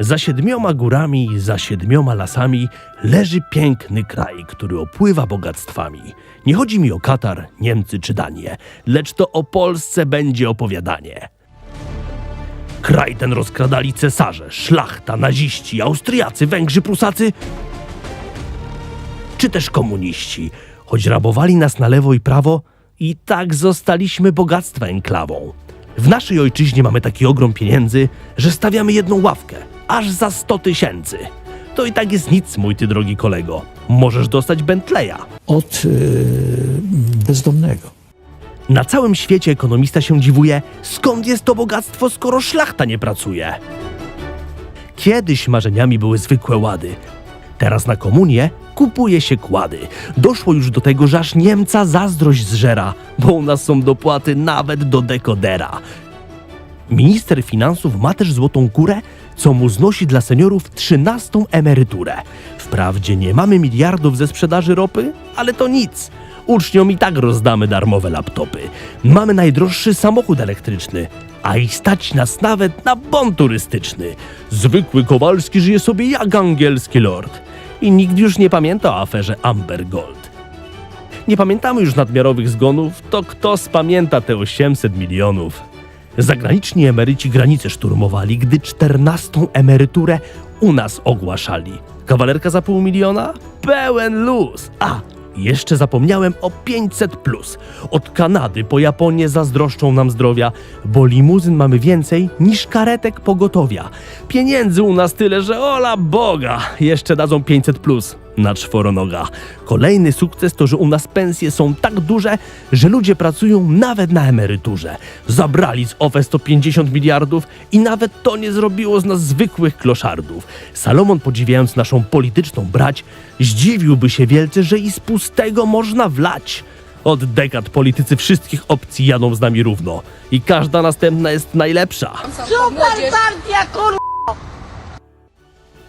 Za siedmioma górami, za siedmioma lasami leży piękny kraj, który opływa bogactwami. Nie chodzi mi o Katar, Niemcy czy Danię, lecz to o Polsce będzie opowiadanie. Kraj ten rozkradali cesarze, szlachta, naziści, Austriacy, Węgrzy, Prusacy, czy też komuniści. Choć rabowali nas na lewo i prawo, i tak zostaliśmy bogactwa enklawą. W naszej ojczyźnie mamy taki ogrom pieniędzy, że stawiamy jedną ławkę, aż za 100 tysięcy. To i tak jest nic, mój ty drogi kolego. Możesz dostać Bentleya. od e, bezdomnego. Na całym świecie ekonomista się dziwuje, skąd jest to bogactwo, skoro szlachta nie pracuje. Kiedyś marzeniami były zwykłe łady. Teraz na komunię kupuje się kłady. Doszło już do tego, że aż Niemca zazdrość zżera, bo u nas są dopłaty nawet do dekodera. Minister finansów ma też złotą kurę, co mu znosi dla seniorów trzynastą emeryturę. Wprawdzie nie mamy miliardów ze sprzedaży ropy, ale to nic. Uczniom i tak rozdamy darmowe laptopy. Mamy najdroższy samochód elektryczny, a i stać nas nawet na bon turystyczny. Zwykły Kowalski żyje sobie jak angielski lord. I nikt już nie pamięta o aferze Amber Gold. Nie pamiętamy już nadmiarowych zgonów, to kto spamięta te 800 milionów? Zagraniczni emeryci granice szturmowali, gdy czternastą emeryturę u nas ogłaszali. Kawalerka za pół miliona? Pełen luz! A, jeszcze zapomniałem o 500 plus. Od Kanady po Japonię zazdroszczą nam zdrowia, bo limuzyn mamy więcej niż karetek pogotowia. Pieniędzy u nas tyle, że ola Boga! Jeszcze dadzą 500 plus na czworonoga. Kolejny sukces to, że u nas pensje są tak duże, że ludzie pracują nawet na emeryturze. Zabrali z OFE 150 miliardów i nawet to nie zrobiło z nas zwykłych kloszardów. Salomon, podziwiając naszą polityczną brać, zdziwiłby się wielce, że i z pustego można wlać. Od dekad politycy wszystkich opcji jadą z nami równo i każda następna jest najlepsza. Super partia, kur...